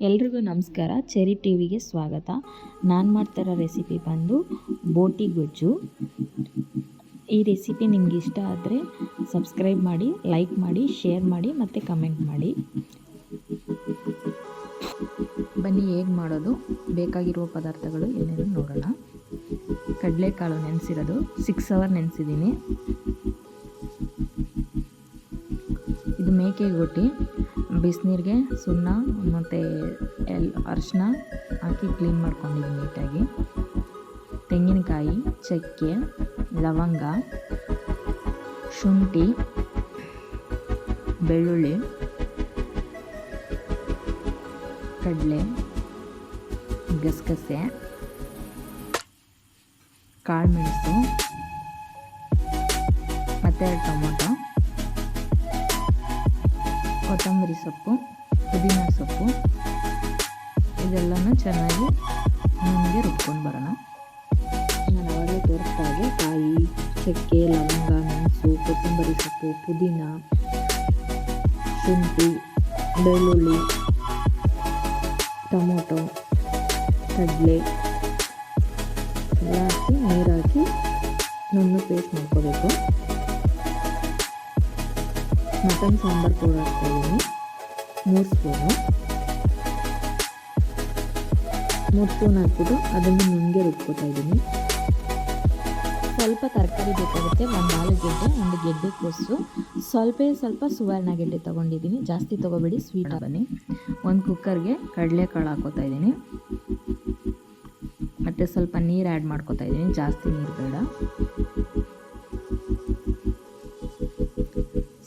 ಎಲ್ರಿಗೂ ನಮಸ್ಕಾರ. Cherry T ವಿಗೆ ಸ್ವಾಗತ. ನಾನು ಮಾಡ್ತಿರೋ ರೆಸಿಪಿ ಬಂದು ಬೋಟಿ ಗೊಜ್ಜು. ಈ ರೆಸಿಪಿ ನಿಮ್ಗೆ ಇಷ್ಟ ಆದರೆ ಸಬ್ಸ್ಕ್ರೈಬ್ ಮಾಡಿ ಲೈಕ್ ಮಾಡಿ ಶೇರ್ ಮಾಡಿ, ಮತ್ತು ಕಮೆಂಟ್ ಮಾಡಿ. ಬನ್ನಿ, ಹೇಗೆ ಮಾಡೋದು? ಬೇಕಾಗಿರುವ ಪದಾರ್ಥಗಳು ಏನೇನು ನೋಡೋಣ. ಕಡಲೆಕಾಳು ನೆನೆಸಿರೋದು. Six hour ನೆನೆಸಿದ್ದೀನಿ. ಇದು ಮೇಕೆ ಗೊಟ್ಟಿ ಬಿಸಿನೀರಿಗೆ ಸುಣ್ಣ, ಮತ್ತು ಎಲ್ ಅರಿಶಿನ ಹಾಕಿ ಕ್ಲೀನ್ ಮಾಡ್ಕೊಂಡಿದ್ದೀನಿ ನೀಟಾಗಿ. ತೆಂಗಿನಕಾಯಿ, ಚಕ್ಕೆ, ಲವಂಗ, ಶುಂಠಿ, ಬೆಳ್ಳುಳ್ಳಿ, ಕಡಲೆ, ಗಸಗಸೆ ಕಾಳುಮೆಣಸು ಮತ್ತು ಟೊಮೊಟೊ ಕೊತ್ತಂಬರಿ ಸೊಪ್ಪು, ಪುದೀನ ಸೊಪ್ಪು, ಇದೆಲ್ಲನೂ ಚೆನ್ನಾಗಿ ನಮಗೆ ರುಬ್ಕೊಂಡು ಬರೋಣ. ನಾನು ಅವಾಗಲೇ ಹಾಗೆ ಕಾಯಿ, ಚಕ್ಕೆ, ಲವಂಗ, ಮೆಣಸು, ಕೊತ್ತಂಬರಿ ಸೊಪ್ಪು, ಪುದೀನ, ಶುಂಠಿ, ಬೆಳ್ಳುಳ್ಳಿ, ಟೊಮೊಟೊ, ಕಡಲೆ, ಎಲ್ಲ ಹಾಕಿ ನೀರು ಹಾಕಿ ನುಣ್ಣು ಪೇಸ್ಟ್ ಮಾಡ್ಕೋಬೇಕು. ಮಟನ್ ಸಾಂಬಾರು ಪೌಡರ್ ಹಾಕ್ತಾಯಿದ್ದೀನಿ ಮೂರು ಸ್ಪೂನು. ಮೂರು ಸ್ಪೂನ್ ಹಾಕ್ಬಿಟ್ಟು ಅದನ್ನು ನುಂಗೆ ರುಬ್ಕೋತಾ ಇದ್ದೀನಿ. ಸ್ವಲ್ಪ ತರಕಾರಿ ಬೇಕಾಗುತ್ತೆ, ಒಂದು ನಾಲ್ಕು ಗೆಡ್ಡೆ, ಒಂದು ಗೆಡ್ಡೆ ಕೋಸು. ಸ್ವಲ್ಪ ಸ್ವಲ್ಪ ಸುವರ್ಣ ಗೆಡ್ಡೆ ತೊಗೊಂಡಿದ್ದೀನಿ. ಜಾಸ್ತಿ ತೊಗೋಬೇಡಿ ಸ್ವೀಟ್ ಬನ್ನಿ. ಒಂದು ಕುಕ್ಕರ್ಗೆ ಕಡಲೆಕಾಳು ಹಾಕೋತಾ ಇದ್ದೀನಿ. ಮತ್ತು ಸ್ವಲ್ಪ ನೀರು ಆ್ಯಡ್ ಮಾಡ್ಕೋತಾ ಇದ್ದೀನಿ. ಜಾಸ್ತಿ ನೀರು ಬೇಡ.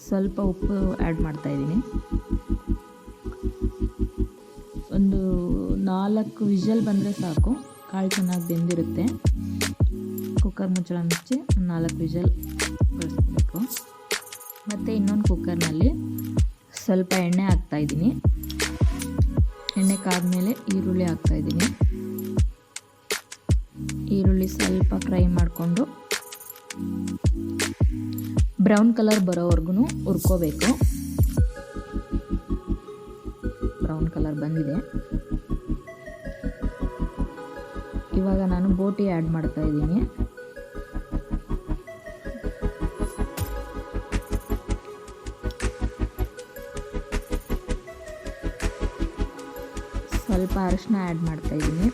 ಸ್ವಲ್ಪ ಉಪ್ಪು ಆ್ಯಡ್ ಮಾಡ್ತಾಯಿದ್ದೀನಿ ಒಂದು ನಾಲ್ಕು ವಿಷಲ್ ಬಂದರೆ ಸಾಕು. ಕಾಳು ಚೆನ್ನಾಗಿ ಬೆಂದಿರುತ್ತೆ. ಕುಕ್ಕರ್ ಮುಚ್ಚಳ ಮುಚ್ಚಿ ನಾಲ್ಕು ವಿಷಲ್ ಬಳಸ್ಕೋಬೇಕು ಮತ್ತು ಇನ್ನೊಂದು ಕುಕ್ಕರ್ನಲ್ಲಿ ಸ್ವಲ್ಪ ಎಣ್ಣೆ ಹಾಕ್ತಾಯಿದ್ದೀನಿ ಎಣ್ಣೆ ಕಾದ್ಮೇಲೆ ಈರುಳ್ಳಿ ಹಾಕ್ತಾಯಿದ್ದೀನಿ ಈರುಳ್ಳಿ ಸ್ವಲ್ಪ ಫ್ರೈ ಮಾಡಿಕೊಂಡು ಬ್ರೌನ್ ಕಲರ್ ಬರೋವರೆಗೂ ಹುರ್ಕೋಬೇಕು. ಬ್ರೌನ್ ಕಲರ್ ಬಂದಿದೆ. ಇವಾಗ ನಾನು ಬೋಟಿ ಆ್ಯಡ್ ಮಾಡ್ತಾ ಇದ್ದೀನಿ. ಸ್ವಲ್ಪ ಅರಿಶಿನ ಆ್ಯಡ್ ಮಾಡ್ತಾ ಇದ್ದೀನಿ.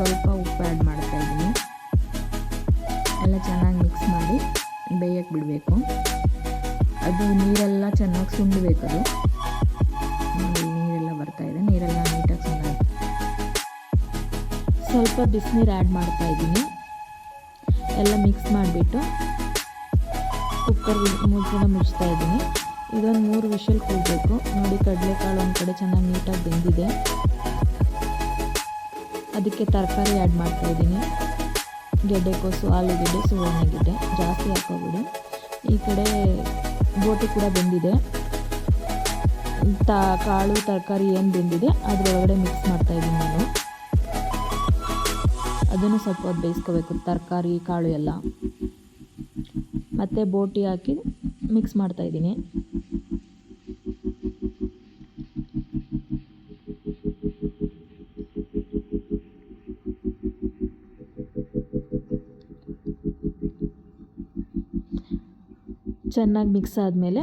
ಸ್ವಲ್ಪ ಉಪ್ಪು ಆ್ಯಡ್ ಮಾಡ್ತಾ ಇದ್ದೀನಿ. ಎಲ್ಲ ಚೆನ್ನಾಗಿ ಮಿಕ್ಸ್ ಮಾಡಿ ಬೇಯಕ್ಕೆ ಬಿಡಬೇಕು. ಅದು ನೀರೆಲ್ಲ ಚೆನ್ನಾಗಿ ಸುಂಡಬೇಕು ಅದು. ನೀರೆಲ್ಲ ಬರ್ತಾ ಇದೆ. ನೀರೆಲ್ಲ ನೀಟಾಗಿ ಸುಂಡ ಸ್ವಲ್ಪ ಬಿಸಿನೀರು ಆ್ಯಡ್ ಮಾಡ್ತಾ ಇದ್ದೀನಿ. ಎಲ್ಲ ಮಿಕ್ಸ್ ಮಾಡಿಬಿಟ್ಟು ಕುಕ್ಕರ್ ಮುಚ್ಚಳ ಮುಚ್ತಾ ಇದ್ದೀನಿ. ಇದೊಂದು ಮೂರು ವಿಷಲ್ ಕೊಡಬೇಕು. ನೋಡಿ, ಕಡಲೆಕಾಳು ಒಂದು ಕಡೆ ಚೆನ್ನಾಗಿ ನೀಟಾಗಿ ಬೆಂದಿದೆ. ಅದಕ್ಕೆ ತರಕಾರಿ ಆ್ಯಡ್ ಮಾಡ್ತಾಯಿದ್ದೀನಿ ಗೆಡ್ಡೆಕೋಸು ಆಲೂಗೆಡ್ಡೆ, ಸುವರ್ಣಗೆಡ್ಡೆ. ಜಾಸ್ತಿ ಹಾಕೋಬಿಡಿ ಈ ಕಡೆ ಬೋಟಿ ಕೂಡ ಬೆಂದಿದೆ. ತ, ಕಾಳು, ತರಕಾರಿ ಏನು ಬೆಂದಿದೆ, ಅದರೊಳಗಡೆ ಮಿಕ್ಸ್ ಮಾಡ್ತಾಯಿದ್ದೀನಿ ನಾನು. ಅದನ್ನು ಸ್ವಲ್ಪ ಹೊತ್ತು ಬೇಯಿಸ್ಕೋಬೇಕು. ತರಕಾರಿ, ಕಾಳು ಎಲ್ಲ. ಮತ್ತು ಬೋಟಿ ಹಾಕಿ ಮಿಕ್ಸ್ ಮಾಡ್ತಾಯಿದ್ದೀನಿ ಚೆನ್ನಾಗಿ ಮಿಕ್ಸ್ ಆದಮೇಲೆ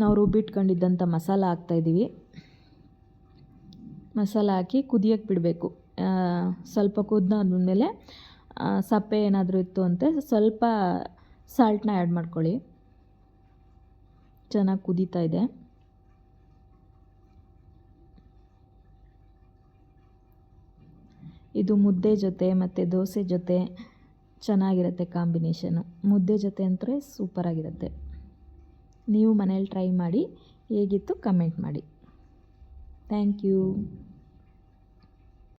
ನಾವು ರುಬ್ಬಿಟ್ಕೊಂಡಿದ್ದಂಥ ಮಸಾಲ ಹಾಕ್ತಾಯಿದ್ದೀವಿ ಮಸಾಲ ಹಾಕಿ ಕುದಿಯೋಕ್ಕೆ ಬಿಡಬೇಕು. ಸ್ವಲ್ಪ ಕುದ್ದಾದ್ಮೇಲೆ ಸಪ್ಪೆ ಏನಾದರೂ ಇತ್ತು ಅಂತೆ, ಸ್ವಲ್ಪ ಸಾಲ್ಟನ್ನ ಆ್ಯಡ್ ಮಾಡ್ಕೊಳ್ಳಿ. ಚೆನ್ನಾಗಿ ಕುದೀತಾ ಇದೆ. ಇದು ಮುದ್ದೆ ಜೊತೆ ಮತ್ತು ದೋಸೆ ಜೊತೆ ಚೆನ್ನಾಗಿರುತ್ತೆ ಕಾಂಬಿನೇಷನು. ಮುದ್ದೆ ಜೊತೆ ಅಂದರೆ ಸೂಪರಾಗಿರುತ್ತೆ. ನೀವು ಮನೇಲಿ ಟ್ರೈ ಮಾಡಿ ಹೇಗಿತ್ತು ಕಮೆಂಟ್ ಮಾಡಿ. Thank you